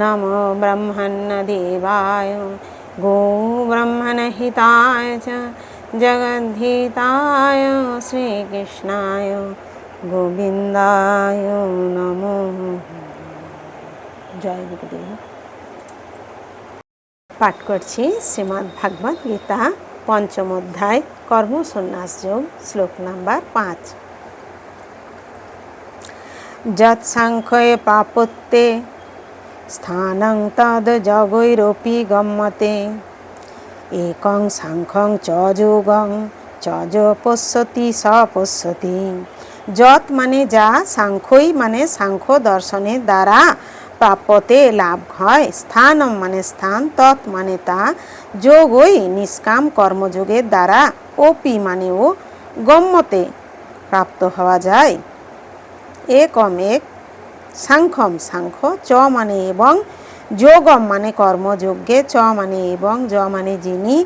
নমো ব্রহ্মণ্যদেবায় গোব্রহ্মণহিতায় চ জগদ্ধিতায় শ্রীকৃষ্ণায় গোবিন্দায় নমো জয় গুরুদেব পাঠ করছি শ্রীমদ্ ভাগবত গীতা পঞ্চম অধ্যায়, কর্মসন্ন্যাস যোগ, শ্লোক নাম্বার পাঁচ। যৎসাংখ্যে প্রাপত্যে স্থানং তদ জগৈরপি গম্যতে। একং সাংখং চ যোগং, চ পশ্যতি, স পশ্যতি। যৎ মানে যা, সাংখ্যই মানে সাংখ্য দর্শনের দ্বারা প্রাপ্যতে লাভ হয়। স্থানম মানে স্থান, তৎ মানে তা। যোগই নিষ্কাম কর্মযোগের দ্বারা ওপি মানে ও গম্যতে প্রাপ্ত হওয়া যায়। একম এক সাংখ্যম সাংখ্য, চ মানে এবং যোগম মানে কর্মযজ্ঞে, চ মানে এবং য মানে যিনি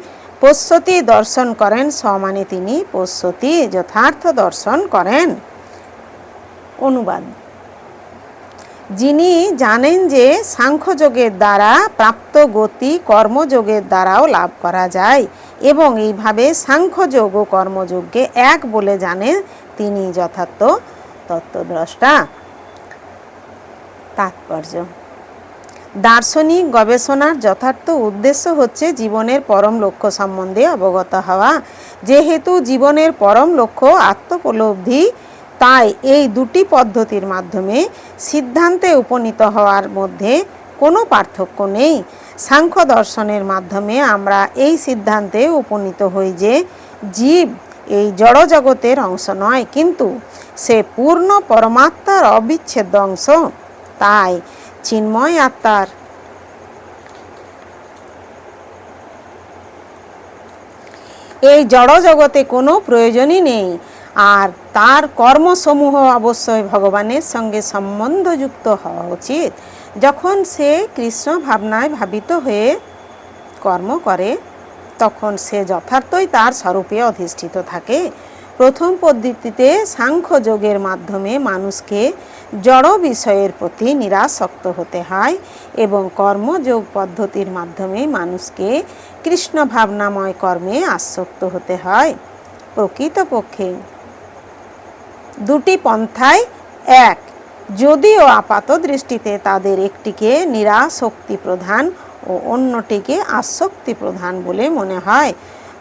পশ্যতি দর্শন করেন, স মানে তিনি পশ্যতি যথার্থ দর্শন করেন। অনুবাদ। যিনি জানেন যে সাংখ্যযোগের দ্বারা প্রাপ্ত গতি কর্মযোগের দ্বারাও লাভ করা যায় এবং এইভাবে সাংখ্যযোগ ও কর্মযোগ্যে এক বলে জানেন তিনি যথার্থ তত্ত্বদ্রষ্টা। তাৎপর্য। দার্শনিক গবেষণার যথার্থ উদ্দেশ্য হচ্ছে জীবনের পরম লক্ষ্য সম্বন্ধে অবগত হওয়া। যেহেতু জীবনের পরম লক্ষ্য আত্মোপলব্ধি, তাই এই দুটি পদ্ধতির মাধ্যমে সিদ্ধান্তে উপনীত হওয়ার মধ্যে কোনো পার্থক্য নেই। সাংখ্য দর্শনের মাধ্যমে আমরা এই সিদ্ধান্তে উপনীত হই যে, জীব এই জড়জগতের অংশ নয়, কিন্তু সে পূর্ণ পরমাত্মার অবিচ্ছেদ্য অংশ। তাই চিন্ময় আত্মার এই জড়জগতে কোনো প্রয়োজনই নেই, আর তার কর্মসমূহ অবশ্যই ভগবানের সঙ্গে সম্বন্ধযুক্ত হওয়া উচিত। যখন সে কৃষ্ণ ভাবনায় ভাবিত হয়ে কর্ম করে, তখন সে যথার্থই তার স্বরূপে অধিষ্ঠিত থাকে। প্রথম পদ্ধতিতে সাংখ্যযোগের মাধ্যমে মানুষকে জড় বিষয়ের প্রতি নিরাসক্ত হতে হয় এবং কর্মযোগ পদ্ধতির মাধ্যমে মানুষকে কৃষ্ণ ভাবনাময় কর্মে আসক্ত হতে হয়। প্রকৃতপক্ষে দুটি পন্থায় এক। যদিও আপাত দৃষ্টিতে তাদের একটিকে নিরাশক্তি প্রধান ও অন্যটিকে আসক্তি প্রধান বলে মনে হয়।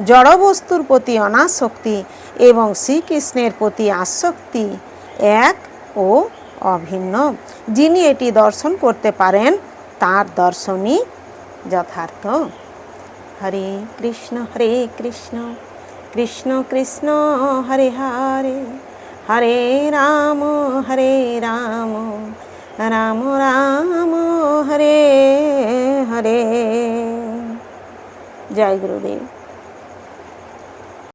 জড়বস্তুর প্রতি অনাসক্তি এবং শ্রীকৃষ্ণের প্রতি আসক্তি এক ও অভিন্ন। যিনি এটি দর্শন করতে পারেন, তার দর্শনই যথার্থ। হরে কৃষ্ণ হরে কৃষ্ণ কৃষ্ণ কৃষ্ণ, হরে হরে হরে রাম হরে রাম রাম রাম, হরে হরে। জয় গুরুদেব।